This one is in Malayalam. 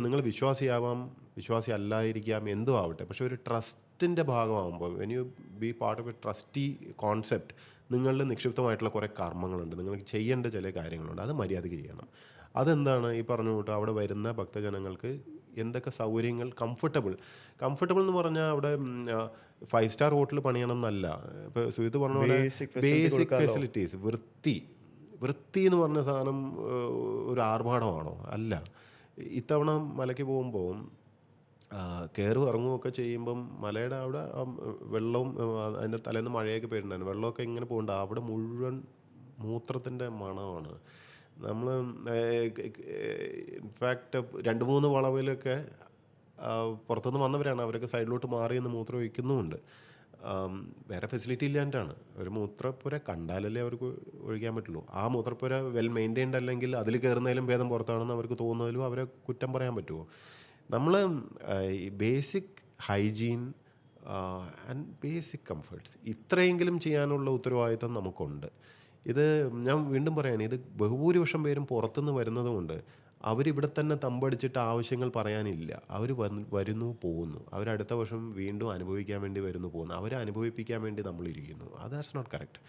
നിങ്ങൾ വിശ്വാസിയാവാം വിശ്വാസി അല്ലായിരിക്കാം എന്തും ആവട്ടെ പക്ഷെ ഒരു ട്രസ്റ്റിന്റെ ഭാഗമാകുമ്പോൾ when you be part of a trustee concept നിങ്ങളിൽ നിക്ഷിപ്തമായിട്ടുള്ള കുറേ കർമ്മങ്ങളുണ്ട്. നിങ്ങൾക്ക് ചെയ്യേണ്ട ചില കാര്യങ്ങളുണ്ട്. അത് മര്യാദയ്ക്ക് ചെയ്യണം. അതെന്താണ് ഈ പറഞ്ഞ കൂട്ട്? അവിടെ വരുന്ന ഭക്തജനങ്ങൾക്ക് എന്തൊക്കെ സൗകര്യങ്ങൾ? കംഫർട്ടബിൾ കംഫർട്ടബിൾ എന്ന് പറഞ്ഞാൽ അവിടെ ഫൈവ് സ്റ്റാർ ഹോട്ടൽ പണിയണം എന്നല്ല ഇപ്പോൾ സുഹൃത്ത് പറഞ്ഞ പോലെ ബേസിക് ഫെസിലിറ്റീസ് വൃത്തി. വൃത്തി എന്ന് പറഞ്ഞ സാധനം ഒരു ആർഭാടമാണോ? അല്ല. ഇത്തവണ മലയ്ക്ക് പോകുമ്പോൾ കയറും ഇറങ്ങുമൊക്കെ ചെയ്യുമ്പം മലയുടെ അവിടെ വെള്ളവും അതിന്റെ തലേന്ന് മഴയൊക്കെ പെയ്തിട്ടുണ്ടായിരുന്നു. വെള്ളമൊക്കെ ഇങ്ങനെ പോകുന്നുണ്ട് അവിടെ മുഴുവൻ മൂത്രത്തിന്റെ മണമാണ്. നമ്മൾ ഇൻഫാക്റ്റ് രണ്ട് മൂന്ന് വളവിലൊക്കെ പുറത്തുനിന്ന് വന്നവരാണ്. അവരൊക്കെ സൈഡിലോട്ട് മാറി നിന്ന് മൂത്രം ഒഴിക്കുന്നുമുണ്ട്. വേറെ ഫെസിലിറ്റി ഇല്ലാണ്ടാണ് ഒരു മൂത്രപ്പുര കണ്ടാലല്ലേ അവർക്ക് ഒഴിക്കാൻ പറ്റുള്ളൂ. ആ മൂത്രപ്പുര വെൽ മെയിന്റൈൻഡ് അല്ലെങ്കിൽ അതിൽ കയറുന്നതിലും ഭേദം പുറത്താണെന്ന് അവർക്ക് തോന്നുന്നതിലും അവരെ കുറ്റം പറയാൻ പറ്റുമോ? നമ്മൾ ഈ basic hygiene and basic comforts ഇത്രയെങ്കിലും ചെയ്യാനുള്ള ഉത്തരവാദിത്തം നമുക്കുണ്ട്. ഇത് ഞാൻ വീണ്ടും പറയാണ് ഇത് ബഹുഭൂരിപക്ഷം പേരും പുറത്തുനിന്ന് വരുന്നതുകൊണ്ട് അവരിവിടെ തന്നെ തമ്പടിച്ചിട്ട് ആവശ്യങ്ങൾ പറയാനില്ല. അവർ വരുന്നു പോകുന്നു. അവരടുത്ത വർഷം വീണ്ടും അനുഭവിക്കാൻ വേണ്ടി വരുന്നു പോകുന്നു. അവരെ അനുഭവിപ്പിക്കാൻ വേണ്ടി നമ്മളിരിക്കുന്നു ദാറ്റ്സ് നോട്ട് കറക്റ്റ്